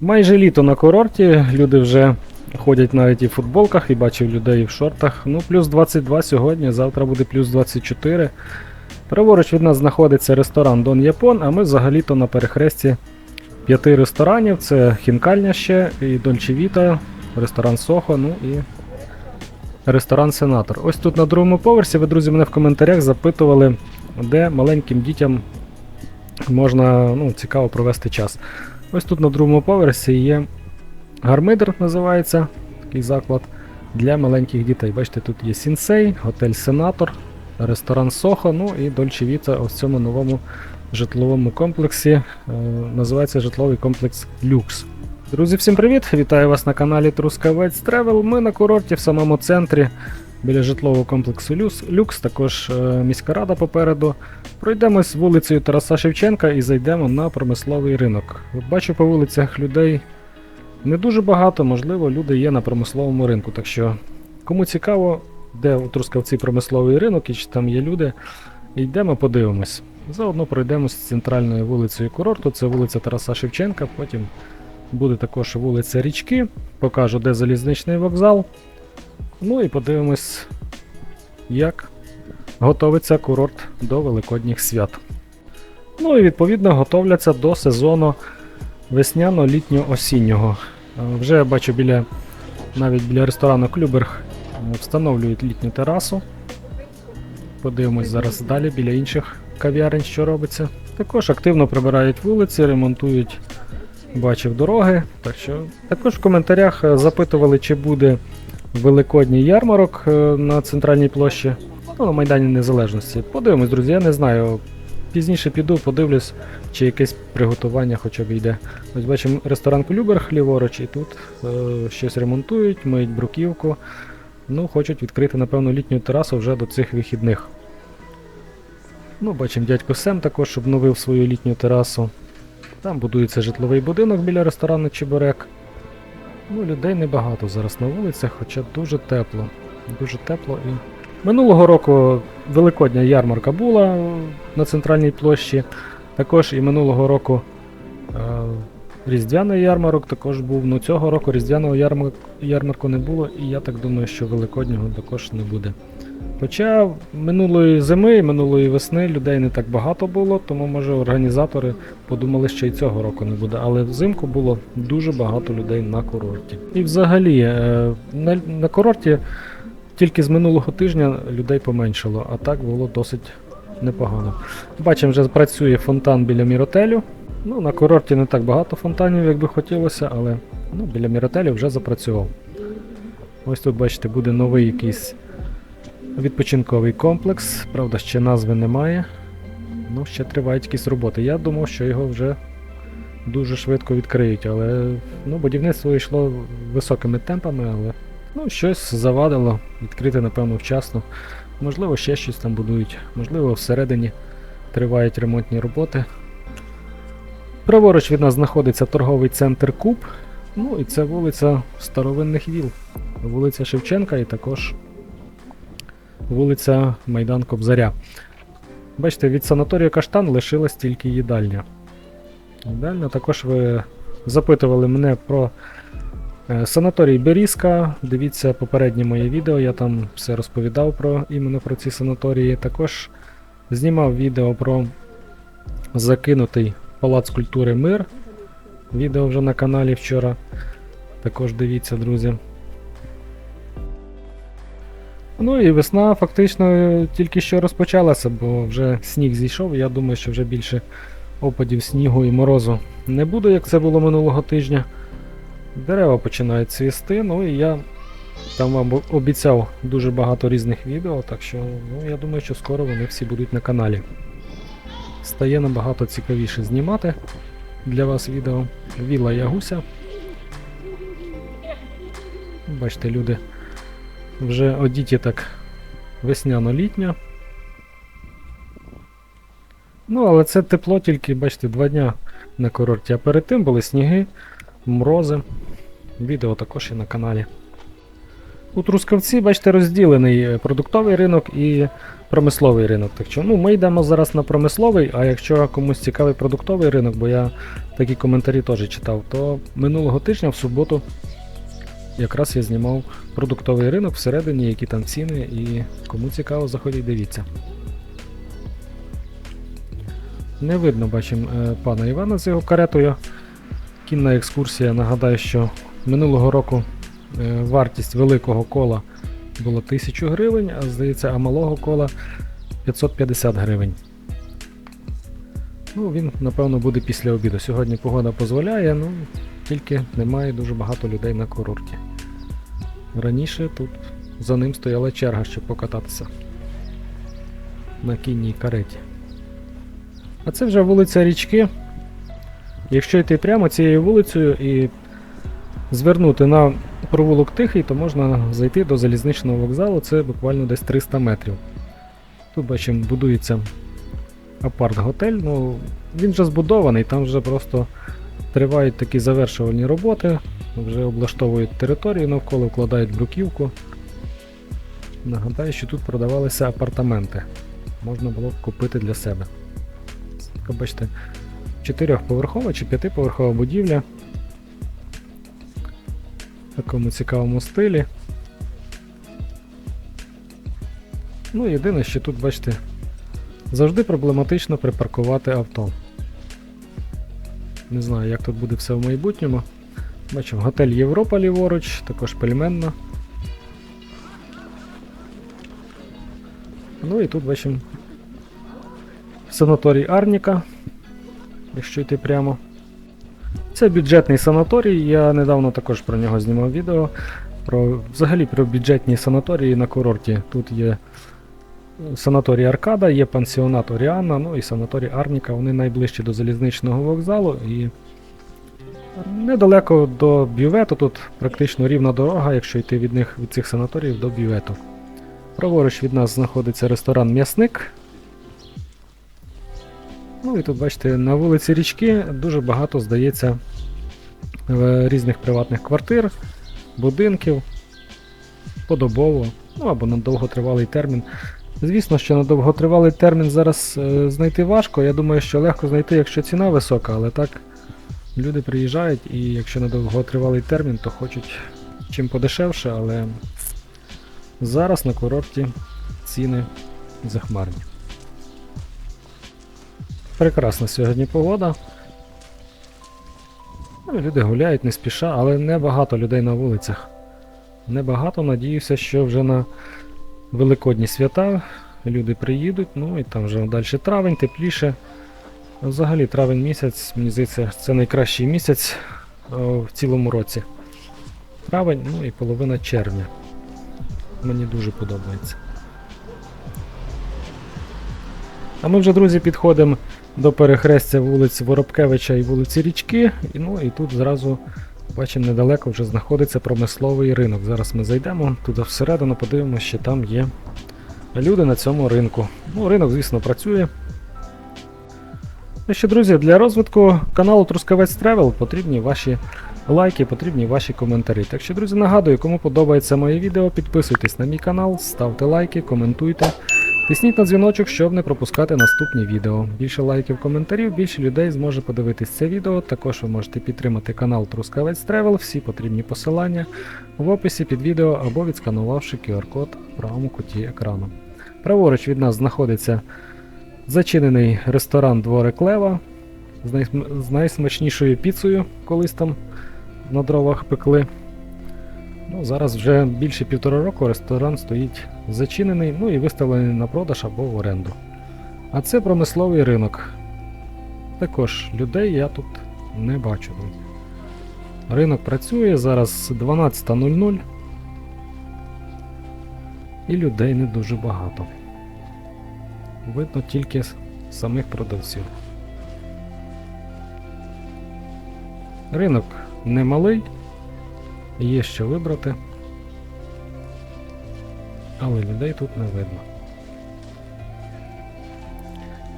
Майже літо на курорті, люди вже ходять навіть і в футболках, і бачив людей в шортах. Ну, плюс 22 сьогодні, завтра буде плюс 24. Праворуч від нас знаходиться ресторан Дон Япон, а ми взагалі-то на перехресті п'яти ресторанів. Це хінкальня ще, і Дольчевіта, ресторан Сохо, ну і ресторан Сенатор. Ось тут на другому поверсі ви, друзі, мене в коментарях запитували, де маленьким дітям можна ну, цікаво провести час. Ось тут на другому поверсі є гармидер, називається такий заклад для маленьких дітей. Бачите, тут є Сінсей, готель Сенатор, ресторан Сохо, ну і Дольче Віта ось в цьому новому житловому комплексі. Е, називається житловий комплекс Люкс. Друзі, всім привіт! Вітаю вас на каналі Трускавець Тревел. Ми на курорті в самому центрі біля житлового комплексу Люкс. Люкс, також е, міська рада попереду. Пройдемось вулицею Тараса Шевченка і зайдемо на промисловий ринок. Бачу по вулицях людей не дуже багато, можливо, люди є на промисловому ринку. Так що, кому цікаво, де у Трускавці промисловий ринок і чи там є люди, йдемо подивимось. Заодно пройдемось центральною вулицею курорту, це вулиця Тараса Шевченка, потім буде також вулиця Річки, покажу, де залізничний вокзал. Ну і подивимось, як готовиться курорт до Великодніх свят. Ну і відповідно готовляться до сезону весняно-літньо-осіннього. Е, Вже я бачу біля навіть біля ресторану Клюберг е, встановлюють літню терасу. Подивимось зараз далі біля інших кав'ярень, що робиться. Також активно прибирають вулиці, ремонтують, бачив дороги. Так що також в коментарях е, запитували, чи буде великодній ярмарок е, на центральній площі. Ну, на Майдані Незалежності. Подивимось, друзі, я не знаю. Пізніше піду, подивлюсь, чи якесь приготування хоча б йде. Ось бачимо ресторан Клюберг ліворуч, і тут е, щось ремонтують, миють бруківку. Ну, хочуть відкрити, напевно, літню терасу вже до цих вихідних. Ну, бачимо, дядько Сем також обновив свою літню терасу. Там будується житловий будинок біля ресторану Чебурек. Ну, людей небагато зараз на вулицях, хоча дуже тепло. Дуже тепло і. Минулого року Великодня ярмарка була на центральній площі. Також і минулого року е, Різдвяний ярмарок також був. Ну цього року Різдвяного ярмарку не було, і я так думаю, що Великоднього також не буде. Хоча минулої зими і минулої весни людей не так багато було, тому може організатори подумали, що і цього року не буде. Але взимку було дуже багато людей на курорті. І взагалі е, на, на курорті тільки з минулого тижня людей поменшало, а так було досить непогано. Бачимо, вже працює фонтан біля міротелю. Ну, на курорті не так багато фонтанів, як би хотілося, але ну, біля міротелю вже запрацював. Ось тут, бачите, буде новий якийсь відпочинковий комплекс. Правда, ще назви немає. Ну, ще тривають якісь роботи. Я думав, що його вже дуже швидко відкриють, але ну, будівництво йшло високими темпами, але ну, щось завадило відкрити, напевно, вчасно. Можливо, ще щось там будують, можливо, всередині тривають ремонтні роботи. Праворуч від нас знаходиться торговий центр Куб. Ну і це вулиця Старовинних Віл. Вулиця Шевченка і також вулиця Майдан Кобзаря. Бачите, від санаторію Каштан лишилась тільки їдальня. Їдальня також ви запитували мене про е, санаторій Берізка. Дивіться попереднє моє відео, я там все розповідав про іменно про ці санаторії. Також знімав відео про закинутий палац культури Мир. Відео вже на каналі вчора. Також дивіться, друзі. Ну і весна фактично тільки що розпочалася, бо вже сніг зійшов. Я думаю, що вже більше опадів снігу і морозу не буде, як це було минулого тижня. Дерева починають цвісти, ну і я там вам обіцяв дуже багато різних відео, так що ну, я думаю, що скоро вони всі будуть на каналі. Стає набагато цікавіше знімати для вас відео. Віла Ягуся. Бачите, люди вже одіті так весняно-літньо. Ну, але це тепло тільки, бачите, два дня на курорті. А перед тим були сніги, морози. Відео також є на каналі. У Трускавці, бачите, розділений е, продуктовий ринок і промисловий ринок. Так що, ну, ми йдемо зараз на промисловий, а якщо комусь цікавий продуктовий ринок, бо я такі коментарі теж читав, то минулого тижня в суботу якраз я знімав продуктовий ринок всередині, які там ціни, і кому цікаво, заходіть, дивіться. Не видно, бачимо е, пана Івана з його каретою. Кінна екскурсія. Нагадаю, що минулого року е, вартість великого кола була 1000 гривень, а здається, а малого кола 550 гривень. Ну, він, напевно, буде після обіду. Сьогодні погода дозволяє, ну тільки немає дуже багато людей на курорті. Раніше тут за ним стояла черга, щоб покататися на кінній кареті. А це вже вулиця Річки. Якщо йти прямо цією вулицею і звернути на провулок Тихий, то можна зайти до залізничного вокзалу, це буквально десь 300 метрів. Тут бачимо, будується апарт-готель. Ну, він вже збудований, там вже просто тривають такі завершувальні роботи, вже облаштовують територію навколо, вкладають бруківку. Нагадаю, що тут продавалися апартаменти. Можна було купити для себе. Така, бачите, чотирьохповерхова чи п'ятиповерхова будівля. В такому цікавому стилі. Ну, єдине, що тут, бачите, завжди проблематично припаркувати авто. Не знаю, як тут буде все в майбутньому. Бачимо, готель Європа ліворуч, також пельменна. Ну і тут бачимо санаторій Арніка, якщо йти прямо. Це бюджетний санаторій, я недавно також про нього знімав відео. Про, взагалі про бюджетні санаторії на курорті. Тут є санаторій Аркада, є пансіонат Оріана, ну і санаторій Арніка. Вони найближчі до залізничного вокзалу і недалеко до бювету. Тут практично рівна дорога, якщо йти від них від цих санаторіїв до бювету. Праворуч від нас знаходиться ресторан М'ясник. Ну і тут, бачите, на вулиці Річки дуже багато, здається, е, різних приватних квартир, будинків, подобово, ну або на довготривалий термін. Звісно, що на довготривалий термін зараз е, знайти важко. Я думаю, що легко знайти, якщо ціна висока, але так люди приїжджають і якщо на довготривалий термін, то хочуть чим подешевше, але зараз на курорті ціни захмарні. Прекрасна сьогодні погода. Ну, люди гуляють не спіша, але небагато людей на вулицях. Небагато, надіюся, що вже на Великодні свята люди приїдуть, ну і там вже далі травень, тепліше. Взагалі травень місяць, мені здається, це найкращий місяць в цілому році. Травень, ну і половина червня. Мені дуже подобається. А ми вже, друзі, підходимо до перехрестя вулиць Воробкевича і вулиці Річки. Ну і тут зразу бачимо недалеко вже знаходиться промисловий ринок. Зараз ми зайдемо туди всередину, подивимося, що там є люди на цьому ринку. Ну, ринок, звісно, працює. Ну що, друзі, для розвитку каналу Трускавець Тревел потрібні ваші лайки, потрібні ваші коментарі. Так що, друзі, нагадую, кому подобається моє відео, підписуйтесь на мій канал, ставте лайки, коментуйте. Тисніть на дзвіночок, щоб не пропускати наступні відео. Більше лайків, коментарів, більше людей зможе подивитись це відео. Також ви можете підтримати канал Трускавець Тревел, всі потрібні посилання в описі під відео або відсканувавши QR-код в правому куті екрану. Праворуч від нас знаходиться зачинений ресторан Дворик Лева з, найсм- з найсмачнішою піцею, колись там на дровах пекли. Ну, зараз вже більше півтора року ресторан стоїть зачинений, ну і виставлений на продаж або в оренду. А це промисловий ринок. Також людей я тут не бачу. Ринок працює, зараз 12.00 і людей не дуже багато. Видно тільки самих продавців. Ринок немалий, є що вибрати, але людей тут не видно.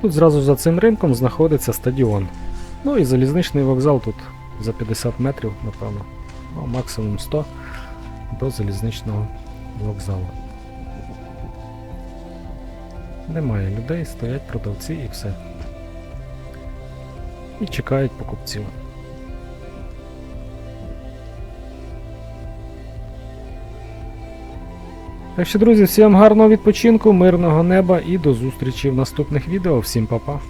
Тут зразу за цим ринком знаходиться стадіон. Ну і залізничний вокзал тут за 50 метрів, напевно, ну, максимум 100 до залізничного вокзалу. Немає людей, стоять продавці і все. І чекають покупців. Так що, друзі, всім гарного відпочинку, мирного неба і до зустрічі в наступних відео. Всім па-па.